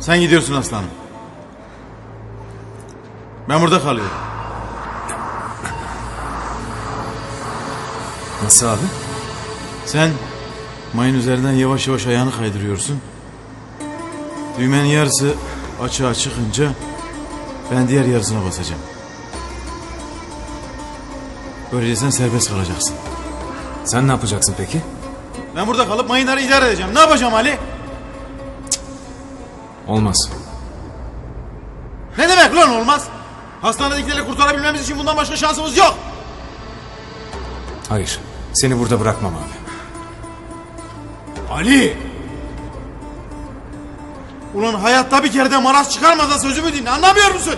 Sen gidiyorsun aslanım. Ben burada kalıyorum. Nasıl abi? Sen mayın üzerinden yavaş yavaş ayağını kaydırıyorsun. Düğmenin yarısı açığa çıkınca ben diğer yarısına basacağım. Böylece sen serbest kalacaksın. Sen ne yapacaksın peki? Ben burada kalıp mayınları idare edeceğim. Ne yapacağım Ali? Olmaz. Ne demek lan olmaz? Hastanedekileri kurtarabilmemiz için bundan başka şansımız yok. Hayır. Seni burada bırakmam abi. Ali! Ulan hayatta bir kere de maraz çıkarmadan sözümü dinle anlamıyor musun?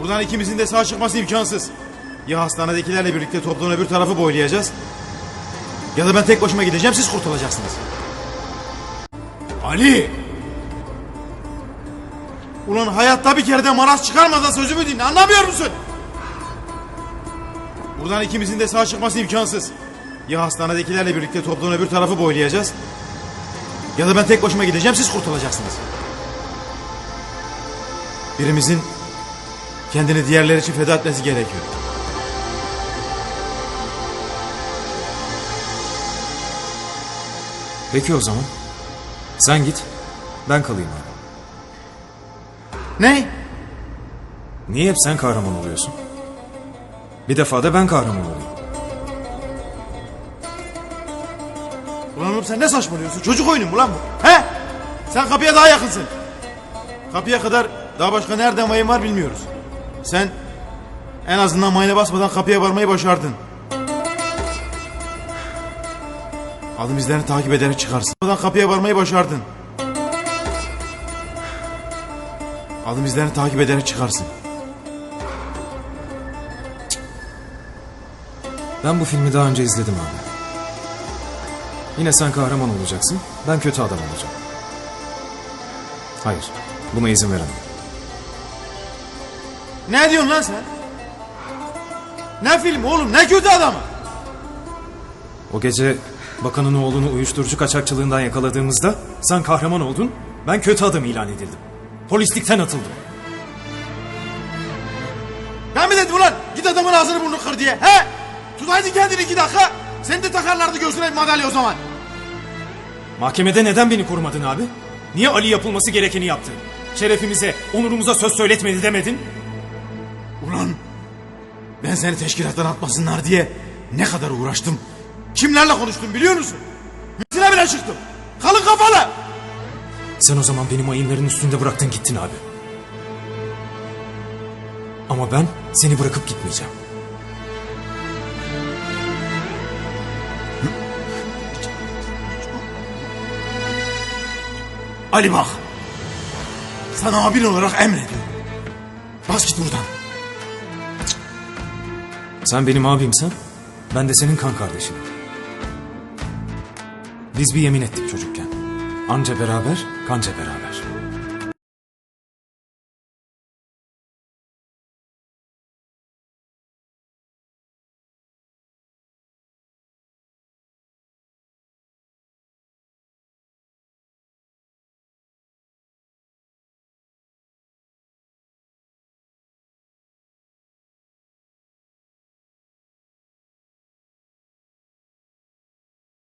Buradan ikimizin de sağ çıkması imkansız. Ya hastanedekilerle birlikte topluğun öbür tarafı boylayacağız. Ya da ben tek başıma gideceğim siz kurtulacaksınız. Ali! Ulan hayatta bir kere de maraz çıkarmadan sözümü dinle anlamıyor musun? Buradan ikimizin de sağ çıkması imkansız. Ya hastanedekilerle birlikte topluğun öbür tarafı boylayacağız. Ya da ben tek başıma gideceğim siz kurtulacaksınız. Birimizin kendini diğerleri için feda etmesi gerekiyor. Peki o zaman. Sen git. Ben kalayım abi. Ne? Niye hep sen kahraman oluyorsun? Bir defa da ben kahraman olayım. Ulan oğlum sen ne saçmalıyorsun? Çocuk oyunu mu lan bu? He? Sen kapıya daha yakınsın. Kapıya kadar daha başka nereden mayın var bilmiyoruz. Sen en azından mayına basmadan kapıya varmayı başardın. Adım izlerini takip ederek çıkarsın. Basmadan kapıya varmayı başardın. Adım izlerini takip ederek çıkarsın. Ben bu filmi daha önce izledim abi. Yine sen kahraman olacaksın. Ben kötü adam olacağım. Hayır. Buna izin veremem. Ne diyorsun lan sen? Ne film oğlum ne kötü adamı? O gece bakanın oğlunu uyuşturucu kaçakçılığından yakaladığımızda sen kahraman oldun. Ben kötü adam ilan edildim. Polislikten atıldım. Ben mi dedim ulan git adamın ağzını burnunu kır diye he? Tutaydın kendini iki dakika. Seni de takarlardı göğsüne bir madalya o zaman. Mahkemede neden beni korumadın abi? Niye Ali yapılması gerekeni yaptı? Şerefimize, onurumuza söz söyletmedi demedin? Ulan ben seni teşkilattan atmasınlar diye ne kadar uğraştım. Kimlerle konuştum biliyor musun? Mütine bile çıktım. Kalın kafalı. Sen o zaman benim ayınların üstünde bıraktın gittin abi. Ama ben seni bırakıp gitmeyeceğim. Ali bak. Sana abin olarak emrediyorum. Bas git buradan. Sen benim abimsen, ben de senin kan kardeşinim. Biz bir yemin ettik çocukken. Anca beraber, kanca beraber.